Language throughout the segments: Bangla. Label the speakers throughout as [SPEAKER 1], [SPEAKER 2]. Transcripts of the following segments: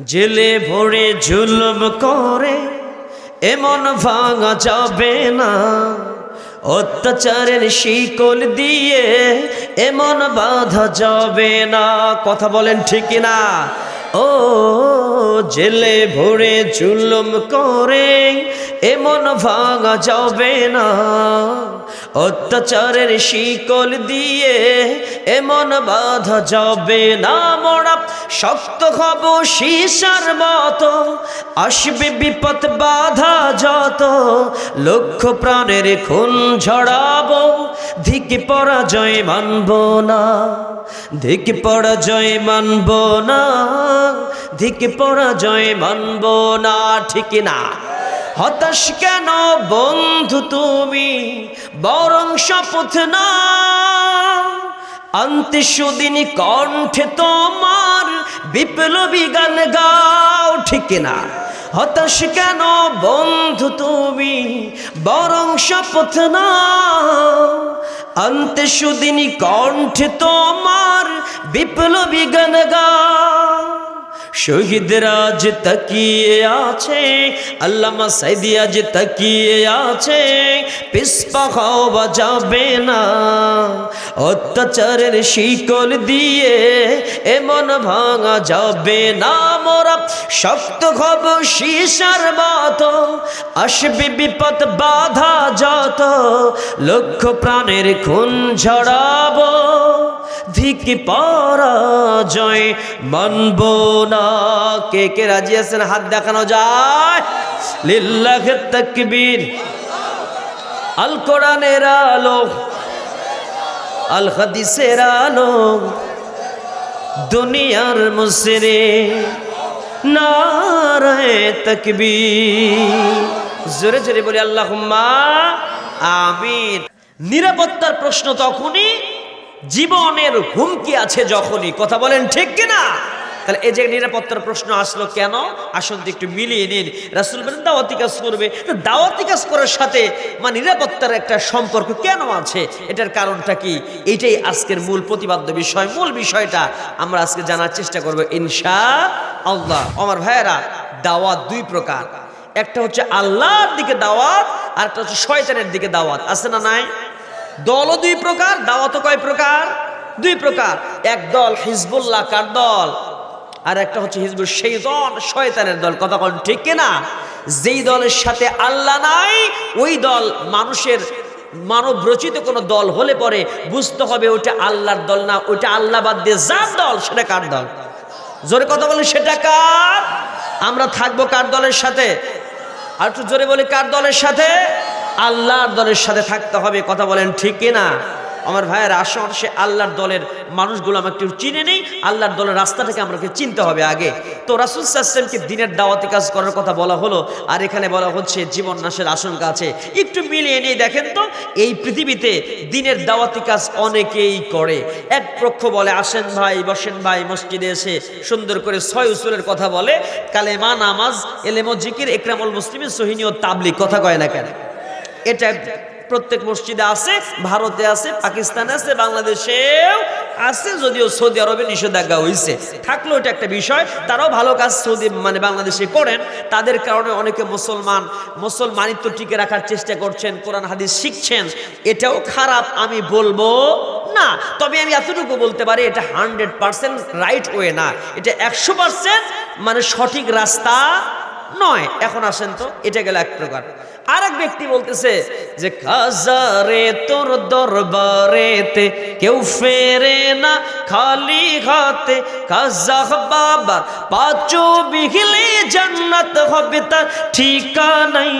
[SPEAKER 1] জেলে ভরে জুলুম করে, এমন ভাঙা যাবে না। অত্যাচারের শিকল দিয়ে এমন বাধা যাবে না। কথা বলেন ঠিক না ও, জেলে ভরে জুলুম করে, এমন ভাঙা যাবে না। অত্যাচারের শিকল দিয়ে এমন বাধা যাবে না মোরা। শক্ত হব সীসার মতো, আসবে বিপদ বাধা যত। লক্ষ প্রাণের খুন ঝড়াবো, ধিকে পরাজয় মানব না। ধিকে পরাজয় মানব না, ধিকে পরাজয় মানব না, ঠিক না? হতাশ কেন বন্ধু তুমি? বরং শপথ না আন্তে সুদিন কণ্ঠে তোমার বিপ্লবী গান গাও, ঠিক না? হতাশ কেন বন্ধু তুমি? বরং শপথ না আন্তে সুদিন কণ্ঠে তোমার বিপ্লবী গান গাও। শহীদ রাজ তকিয়ে আছে, আল্লামা সাইদি আজ তকিয়ে আছে, পিসপা খাওয়া যাবে না। অত্যাচারের শিকল দিয়ে এমন ভাঙা যাবে না। মোরা শক্ত খব সীসার মতো আসবে বিপদ, বাধা যত। লক্ষ প্রাণের খুন ঝড়াবো। ধিকি পরাজয় মানব না। কে কে রাজি আছেন? হাত দেখানো যায়। লিল্লাহ তাকবীর। আল কোরআনের আলো। আল হাদিসের আলো। দুনিয়ার মুসরে। নারায় তকবীর। জোরে জোরে বলি আল্লাহ আমিন। নিরাপত্তার প্রশ্ন তখনই জীবনের হুমকি আছে যখনই। কথা বলেন ঠিক কিনা? তাহলে এই যে নিরাপত্তার প্রশ্ন আসলো কেন? আসুন একটু মিলিয়ে নিন। রাসুল বলেন, দাওয়াতি কাজ করবে। দাওয়াতি কাজ করার সাথে মানে নিরাপত্তার একটা সম্পর্ক কেন আছে? এটার কারণটা কি? এইটাই আজকের মূল প্রতিপাদ্য বিষয়, মূল বিষয়টা আমরা আজকে জানার চেষ্টা করব ইনশা আল্লাহ। আমার ভাইয়েরা, দাওয়াত দুই প্রকার। একটা হচ্ছে আল্লাহর দিকে দাওয়াত, আর একটা হচ্ছে শয়তানের দিকে দাওয়াত। আছে না নাই? দলও দুই প্রকার, দাওয়াতও কয় প্রকার? দুই প্রকার। এক দল হিজবুল্লাহ, কার দল? আর একটা হচ্ছে হিজবুল দল শয়তানের দল। কথা বলেন ঠিক কিনা যেই দলের সাথে আল্লাহ নাই, ওই দল মানুষের মানব রচিত কোনো দল হলে পরে বুঝতে হবে ওটা আল্লাহর দল না, ওইটা আল্লাহ বাদ দিয়ে যার দল, সেটা কার দল? জোরে কথা বলেন, সেটা কার? আমরা থাকব কার দলের সাথে? আর একটু জোরে বলি, কার দলের সাথে? আল্লাহর দলের সাথে থাকতে হবে, কথা বলেন ঠিক কিনা? আমার ভাইয়ের আসন সে আল্লাহর দলের মানুষগুলো আমরা একটু চিনে নেই, আল্লাহর দলের রাস্তাটাকে আমাকে চিনতে হবে আগে। তো রাসুল সাল্লামকে দিনের দাওয়াতি কাজ করার কথা বলা হলো, আর এখানে বলা হচ্ছে জীবন নাশের আশঙ্কা আছে। একটু মিলিয়ে নিয়ে দেখেন তো, এই পৃথিবীতে দিনের দাওয়াতি কাজ অনেকেই করে। এক পক্ষ বলে, আসেন ভাই, বসেন ভাই, মসজিদে এসে সুন্দর করে ছয় উসুলের কথা বলে, কালেমা, নামাজ, এলেমো জিকির, একরামুল মুসলিমের সহিনীয় তাবলিক কথা কয় না কেন? এটা প্রত্যেক মসজিদে আছে, ভারতে আছে, পাকিস্তানে আছে, বাংলাদেশেও আছে, যদিও সৌদি আরবে নিষেধাজ্ঞা হয়েছে থাকলেও এটা একটা বিষয়, তারাও ভালো কাজ সৌদি মানে বাংলাদেশে করেন, তাদের কারণে অনেকে মুসলমান, মুসলমানিত্ব টিকে রাখার চেষ্টা করছেন, কোরআন, হাদিস শিখছেন, এটাও খারাপ, আমি বলব না। তবে আমি এতটুকু বলতে পারি, এটা হান্ড্রেড পার্সেন্ট রাইট ওয়ে না। এটা একশো পার্সেন্ট মানে সঠিক রাস্তা নয়। এখন আসেন তো, এটা গেল এক প্রকার। আর এক ব্যক্তি বলতেছে যে, কাজারে তোর দরবারেতে কেউ ফেরে না, খালি হাতে কাজা বাবার পাঁচো বিঘিলে জান্নাত হবে তার ঠিকানাই।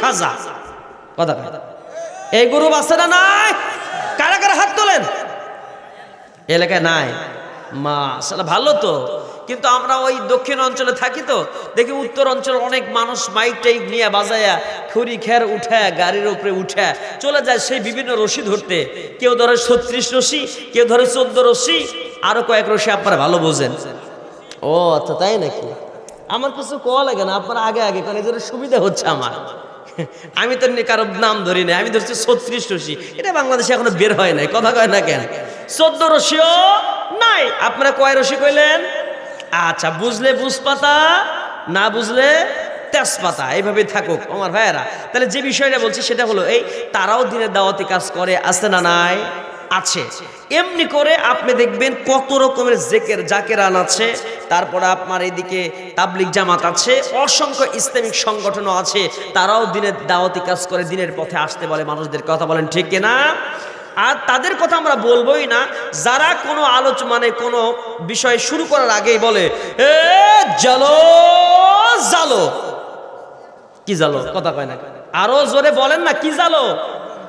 [SPEAKER 1] খাজা। কথা। এই গরু বাচ্চাটা নাই? কারা কারা হাত তোলেন? এলাকায় নাই। মা ভালো তো। কিন্তু আমরা ওই দক্ষিণ অঞ্চলে থাকি তো। দেখি উত্তর অঞ্চলে অনেক মানুষ মাইক টাইক নিয়ে বাজায়া খড়ি খের উঠে গাড়ির উপরে উঠে। চলে যায় সেই বিভিন্ন রশি ধরতে। কেউ ধরে ছত্রিশ রশি কেউ ধরে চোদ্দ রশি আরও কয়েক রশি আপনারা ভালো বোঝেন। ও আচ্ছা তাই নাকি? আমার কিছু কওয়া লাগে না আপনারা আগে আগে কারণ এদের সুবিধা হচ্ছে আমার। আমি তো কারও নাম ধরি না আমি ধরছি ছত্রিশ রশি। এটা বাংলাদেশে এখনও বের হয় নাই কথা কয় না কেন? চোদ্দ রশিও নাই। আপনারা কয় রশি কইলেন? আচ্ছা বুঝলে বুঝপাতা, না বুঝলে তেজপাতা, এইভাবে থাকুক আমার ভাইয়েরা। তাহলে যে বিষয়টা বলছি সেটা হলো এই, তারাও দিনের দাওয়াতি কাজ করে, আছে না নাই? আছে। এমনি করে আপনি দেখবেন কত রকমের জেকের জাকেরান আছে, তারপরে আপনার এদিকে তাবলিক জামাত আছে, অসংখ্য ইসলামিক সংগঠনও আছে, তারাও দিনের দাওয়াতি কাজ করে, দিনের পথে আসতে বলে মানুষদের, কথা বলেন ঠিক কিনা? আর তাদের কথা আমরা বলবোই না। যারা কোনো আলোচ মানে কোনো বিষয় শুরু করার আগেই বলে এ জালো জালো। কি জালো? কথা কয় না। আরও জোরে বলেন না কি জালো?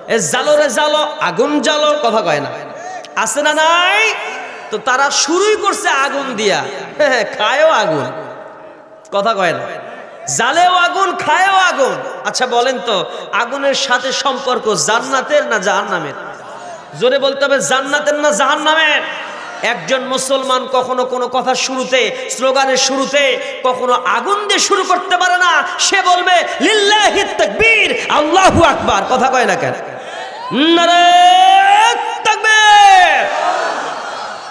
[SPEAKER 1] এ জালো রে জালো আগুন জালো কথা কয় না। আছে না নাই? তো তারা শুরুই করছে আগুন দিয়া। হ্যাঁ, খায়ও আগুন। কথা কয় না। জালেও আগুন খায়ও আগুন। আচ্ছা বলেন তো আগুনের সাথে সম্পর্ক জান্নাতের না জাহান্নামের? জোরে বলতে হবে, জান্নাতের না জাহান নামের একজন মুসলমান কখনো কোনো কথা শুরুতে, স্লোগানের শুরুতে, কখনো আগুন দিয়ে শুরু করতে পারে না। সে বলবে, লিল্লাহি তাকবীর, আল্লাহু আকবার। কথা কয় না কেন? নারে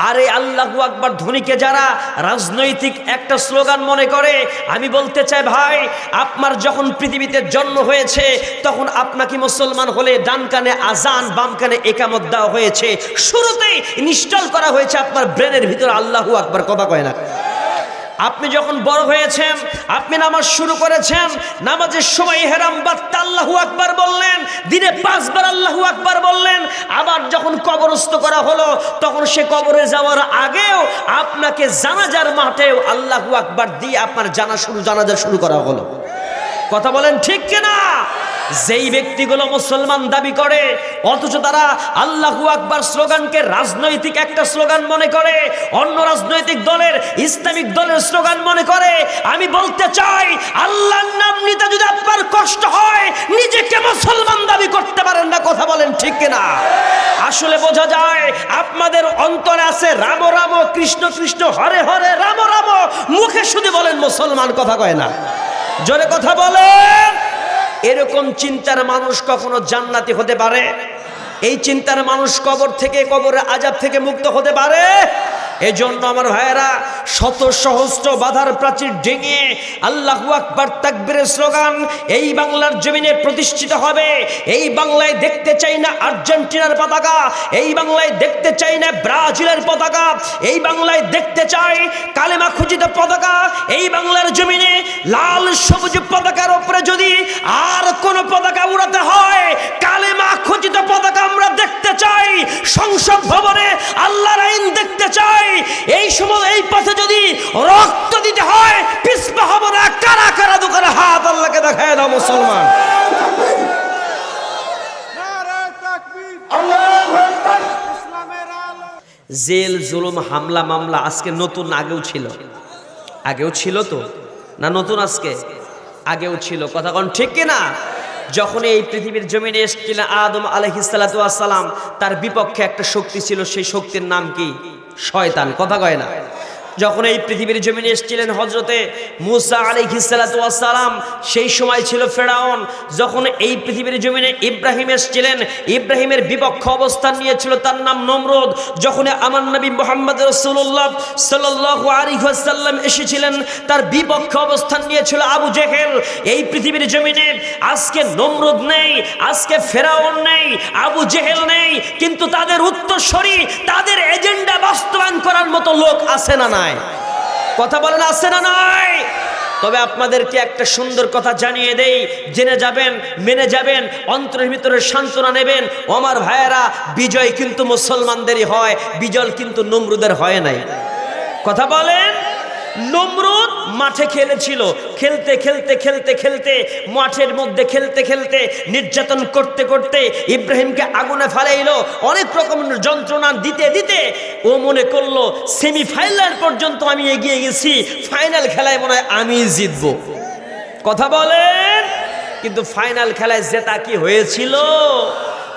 [SPEAKER 1] আর আল্লাহু আকবার ধ্বনিকে যারা রাজনৈতিক একটা স্লোগান মনে করে, আমি বলতে চাই ভাই, আপনার যখন পৃথিবীতে জন্ম হয়েছে, তখন আপনাকে মুসলমান হলে ডান কানে আজান, বাম কানে একামত দেওয়া হয়েছে। শুরুতেই ইনস্টল করা হয়েছে আপনার ব্রেনের ভিতরে আল্লাহু আকবার কথা কয় না? আপনি যখন বড় হয়েছেন, আপনি নামাজ শুরু করেছেন, নামাজের সময় হেরাম বাত্তা আল্লাহু আকবার বললেন, দিনে পাঁচবার আল্লাহু আকবার বললেন, আবার যখন কবরস্থ করা হলো, তখন সে কবরে যাওয়ার আগেও আপনাকে জানাজার মাঠেও আল্লাহু আকবার দিয়ে আপনার জানা শুরু, জানাজা শুরু করা হলো। কথা বলেন ঠিক কিনা? যেই ব্যক্তিগুলো মুসলমান দাবি করে, অথচ তারা আল্লাহু আকবার স্লোগানকে রাজনৈতিক একটা স্লোগান মনে করে, অন্য রাজনৈতিক দলের, ইসলামিক দলের স্লোগান মনে করে, আমি বলতে চাই, আল্লাহর নাম নিতে যদি আপনার কষ্ট হয়, নিজেকে মুসলমান দাবি করতে পারেন না, কথা বলেন ঠিক কিনা? আসলে বোঝা যায়, আপনাদের অন্তরে আছে রাম রাম, কৃষ্ণ কৃষ্ণ, হরে হরে, রাম রাম, মুখে শুধু বলেন মুসলমান, কথা কয় না। জোরে কথা বলেন। এরকম চিন্তার মানুষ কখনো জান্নাতি হতে পারে? এই চিন্তার মানুষ কবর থেকে, কবরের আজাব থেকে মুক্ত হতে পারে? এজন্য আমার ভাইয়েরা, শত সহস্র বাধার প্রাচীর ডেঙে আল্লাহু আকবার তাকবীরের স্লোগান, এই বাংলার জমিনে প্রতিষ্ঠিত হবে। এই বাংলায় দেখতে চাই না আর্জেন্টিনার পতাকা, এই বাংলায় দেখতে চাই না ব্রাজিলের পতাকা, এই বাংলায় দেখতে চাই কালেমা খুঁজিত পতাকা, এই বাংলার জমিনে লাল সবুজ পতাকার ওপরে যদি আর কোনো পতাকা উড়াতে হয় কালেমা খচিত পতাকা আমরা দেখতে চাই সংসদ ভবনে আল্লাহর আইন দেখতে চাই এই সময় এই পথে যদি রক্ত দিতে হয় পিসপা হব না কারা কারা দোকানে হাত আল্লাহকে দেখায় দাও মুসলমান। জেল, জুলুম, হামলা, মামলা আজকে নতুন, আগেও ছিল। আগেও ছিল তো? না নতুন আজকে? আগেও ছিল। কথা কোন ঠিক কিনা যখন এই পৃথিবীর জমিনে এসেছিলেন আদম আলহিসাল্লাম তার বিপক্ষে একটা শক্তি ছিল, সেই শক্তির নাম কি? শয়তান। কথা কয় না? যখন এই পৃথিবীর জমিনে এসেছিলেন হজরতে মুসা আলিহিসাল্লাম সেই সময় ছিল ফেরাউন। যখন এই পৃথিবীর জমিনে ইব্রাহিম এসেছিলেন, ইব্রাহিমের বিপক্ষ অবস্থান নিয়েছিল, তার নাম নমরুদ। যখন আমার নবী মোহাম্মদ রসুল্লাহ সাল্লাহ এসেছিলেন, তার বিপক্ষ অবস্থান নিয়েছিল আবু জেহেল। এই পৃথিবীর জমিনে আজকে নমরুদ নেই, আজকে ফেরাউন নেই, আবু জেহেল নেই, কিন্তু তাদের উত্তরসরি তাদের এজেন্ডা বাস্তবায়ন করার মতো লোক আছে না নাই। কথা বলেন, আছে না নাই? তবে আপনাদেরকে একটা সুন্দর কথা জানিয়ে দেই। জেনে যাবেন, মেনে যাবেন, অন্তরের ভিতরে সান্ত্বনা নেবেন। আমার ভাইয়েরা, বিজয় কিন্তু মুসলমানদেরই হয়, বিজল কিন্তু নমরুদের হয় নাই। কথা বলেন। নমরুদ মাঠে খেলেছিল। খেলতে খেলতে খেলতে খেলতে, মাঠের মধ্যে খেলতে খেলতে, নির্যাতন করতে করতে ইব্রাহিমকে আগুনে ফেলাইলো। অনেক রকম যন্ত্রণা দিতে দিতে ও মনে করল, সেমিফাইনাল পর্যন্ত আমি এগিয়ে গেছি। ফাইনাল খেলায় মনে হয় আমি জিতবো। কথা বলেন? কিন্তু ফাইনাল খেলায় জেতা কি হয়েছিল?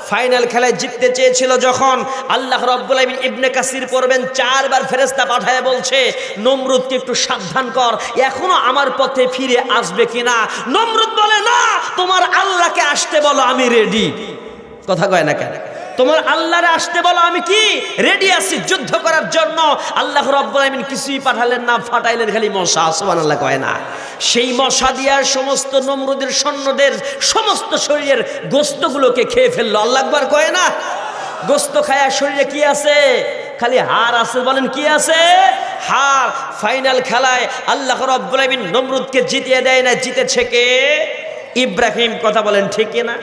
[SPEAKER 1] ফাইনাল খেলায় জিততে চেয়েছিল যখন আল্লাহ রব্বুল আলামিন ইবনে কাসির পড়বেন, চারবার ফেরেস্তা পাঠায় বলছে, নমরুদকে একটু সাবধান কর, এখনও আমার পথে ফিরে আসবে কিনা? নমরুদ বলে, না, তোমার আল্লাহকে আসতে বলো, আমি রেডি কথা কয় না কেন? তোমার আল্লাহরে আসতে বলো, আমি কি? রেডি আছি যুদ্ধ করার জন্য। আল্লাহ রব্বুল আলামিন কিছুই পাঠালেন না, ফাটাইলেন খালি মশা, সুবহানাল্লাহ কয় না। সেই মশা দিয়ার সমস্ত নমরুদের সৈন্যদের সমস্ত শরীরের গোস্তগুলোকে খেয়ে ফেলল। আল্লাহ আকবার কয় না? গোস্ত খায়া শরীরে কি আছে? খালি হার আছে বলেন কি আছে? হার ফাইনাল খেলায় আল্লাহ রব্বুল আলামিন নমরুদকে জিতিয়ে দেয় না, জিতেছে কে? ইব্রাহিম, কথা বলেন ঠিক না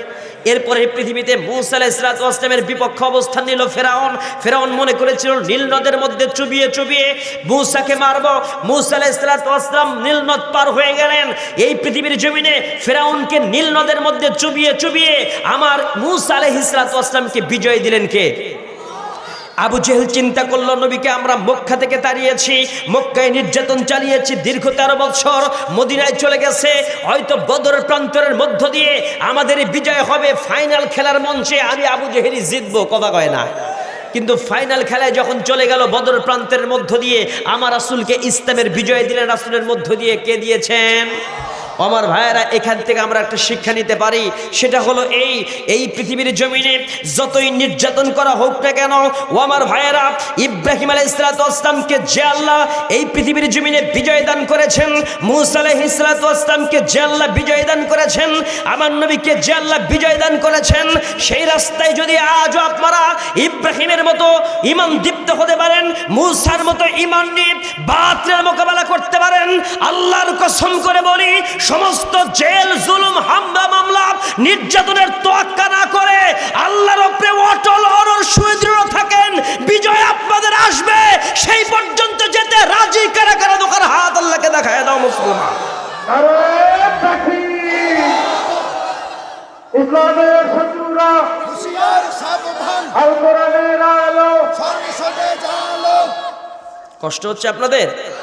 [SPEAKER 1] এরপরে পৃথিবীতে মুসা ইসলামের বিপক্ষ অবস্থান নিল ফেরাউন। ফেরাউন মনে করেছিল, নীল নদের মধ্যে চুবিয়ে চুবিয়ে মুসাকে মারব। মুসা ইসলাম নীল নদ পার হয়ে গেলেন। এই পৃথিবীর জমিনে ফেরাউনকে নীল নদের মধ্যে চুবিয়ে চুবিয়ে আমার মুসা আলহ ইসলামকে বিজয় দিলেন কে? আবু জেহেল চিন্তা করল, নবীকে আমরা মক্কা থেকে তাড়িয়েছি, মক্কায় নির্যাতন চালিয়েছি দীর্ঘ তেরো বছর, মদিনায় চলে গেছে। হয়তো বদরের প্রান্তরের মধ্য দিয়ে আমাদের বিজয় হবে, ফাইনাল খেলার মঞ্চে আমি আবু জেহেলই জিতবো, কথা কয় না। কিন্তু ফাইনাল খেলায় যখন চলে গেল বদর প্রান্তের মধ্য দিয়ে, আমার রাসূলকে ইসলামের বিজয় দিলেন, রাসূলের মধ্য দিয়ে কে দিয়েছেন? আমার ভাইয়েরা, এখান থেকে আমরা একটা শিক্ষা নিতে পারি। সেটা হলো এই এই পৃথিবীর জমিনে যতই নির্যাতন করা হোক না কেন, ও আমার ভাইয়েরা, ইব্রাহিম আলাই ইসলাতামকে যে আল্লাহ এই পৃথিবীর জমিনে বিজয় দান করেছেন, মুসা আলাহ ইসলাতামকে যে আল্লাহ বিজয় দান করেছেন, আমার নবীকে যে আল্লাহ বিজয় দান করেছেন, সেই রাস্তায় যদি আজও আপনারা ইব্রাহিমের মতো ইমান দীপ্ত হতে পারেন, মুসার মতো ইমান নিয়ে বাতিলের মোকাবেলা করতে পারেন। আল্লাহর কসম করে বলি, সমস্ত জেল, জুলুম, হামলা, মামলা, নির্যাতনের তোয়াক্কা না করে আল্লাহর ওপরে অটল অরর সুদৃঢ় থাকেন বিজয় আপনাদের আসবে সেই পর্যন্ত যেতে রাজি কারা কারা দোকান হাত আল্লাহকে দেখায় দাও মুসলমান
[SPEAKER 2] নারে তাকবীর ইসলামের শত্রুরা
[SPEAKER 3] হুঁশিয়ার সাবধান
[SPEAKER 2] আল কোরআনের আলো
[SPEAKER 3] সংসদে জালো
[SPEAKER 1] কষ্ট হচ্ছে আপনাদের?